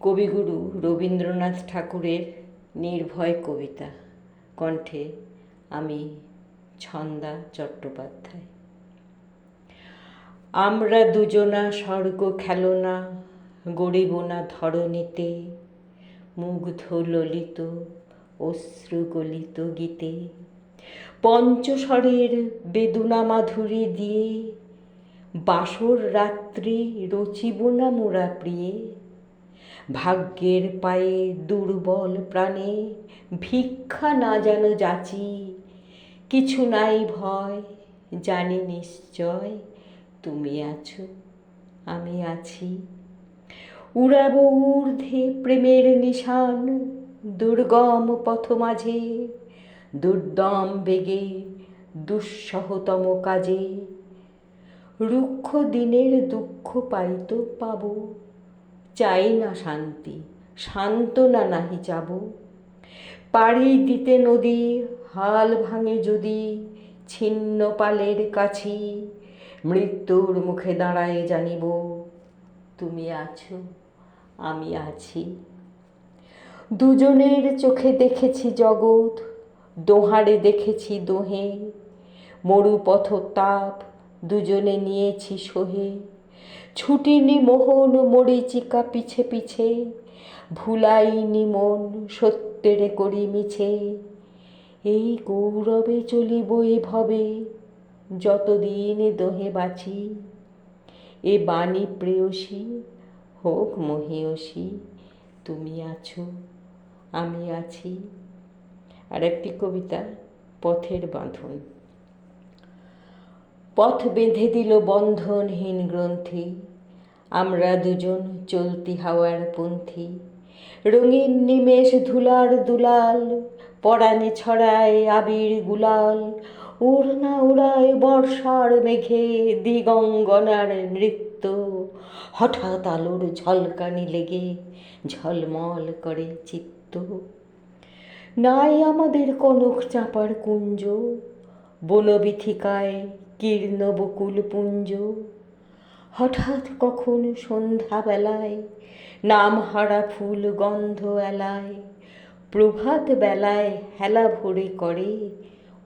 কবিগুরু রবীন্দ্রনাথ ঠাকুরের নির্ভয় কবিতা। কণ্ঠে আমি ছন্দা চট্টোপাধ্যায়। আমরা দুজনা স্বর্গ খেলনা, গড়িব না ধরণীতে, মুগ্ধ ললিত, অশ্রু গলিত গীতে। পঞ্চস্বরের বেদনা মাধুরী দিয়ে, বাসর রাত্রি রচিব না মোরা প্রিয়ে। ভাগ্যের পায়ে দুর্বল প্রাণে ভিক্ষা না যেন যাচি। কিছু নাই ভয়, জানি নিশ্চয় তুমি আছো, আমি আছি। উড়াব ঊর্ধ্বে প্রেমের নিশান, দুর্গম পথ মাঝে, দুর্দম বেগে, দুঃসহতম কাজে। রুক্ষ দিনের দুঃখ পাইতো পাব চাই না শান্তি, সান্ত্বনা নাহি চাব। পাড়ি দিতে নদী, হাল ভাঙে যদি, ছিন্ন পালের কাছি, মৃত্যুর মুখে দাঁড়ায় জানিব, তুমি আছো, আমি আছি। দুজনের চোখে দেখেছি জগৎ, দোহারে দেখেছি দোহে। মরুপথ তাপ, দুজনে নিয়েছি সোহে। ছুটিনি মোহন মরিচিকা পিছে পিছে, ভুলাইনি মন সত্যেরে করি মিছে। এই গৌরবে চলিব এভাবে যতদিন দোহে বাঁচি। এ বাণী প্রেয়সী, হোক মহিয়সী, তুমি আছো, আমি আছি। আর একটি কবিতা, পথের বাঁধন। পথ বেঁধে দিল বন্ধনহীন গ্রন্থি। আমরা দুজন চলতি হাওয়ার পন্থী। রঙিন নিমেষ ধুলার দুলাল পরাণে ছড়ায় আবির গুলাল, উড়না উড়ায় বর্ষার মেঘে দিগঙ্গনার নৃত্য। হঠাৎ আলোর ঝলকানি লেগে ঝলমল করে চিত্ত। নাই আমাদের কনক চাপার কুঞ্জ, বনবিথিকায় কীর্ণ বকুল পুঞ্জ। হঠাৎ কখন সন্ধ্যাবেলায় নামহারা ফুল গন্ধ এলায়, প্রভাত বেলায় হেলা ভরে করে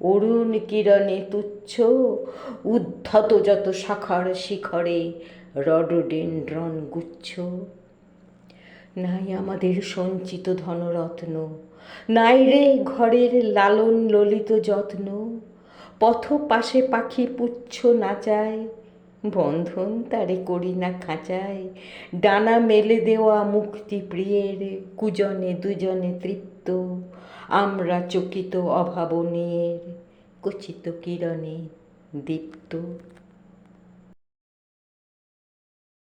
অরুণ কিরণে তুচ্ছ উদ্ধত যত শাখার শিখরে রডোডেন্ড্রন গুচ্ছ। নাই আমাদের সঞ্চিত ধনরত্ন, নাই রে ঘরের লালন ললিত যত্ন। পথ পাশে পাখি পুচ্ছ নাচায় বন্ধন তারে করি না খাঁচায়। ডানা মেলে দেওয়া মুক্তি প্রিয়ের, কুজনে দুজনে তৃপ্ত, আমরা চকিত অভাবনীয়ের, কচিত কিরণে দীপ্ত।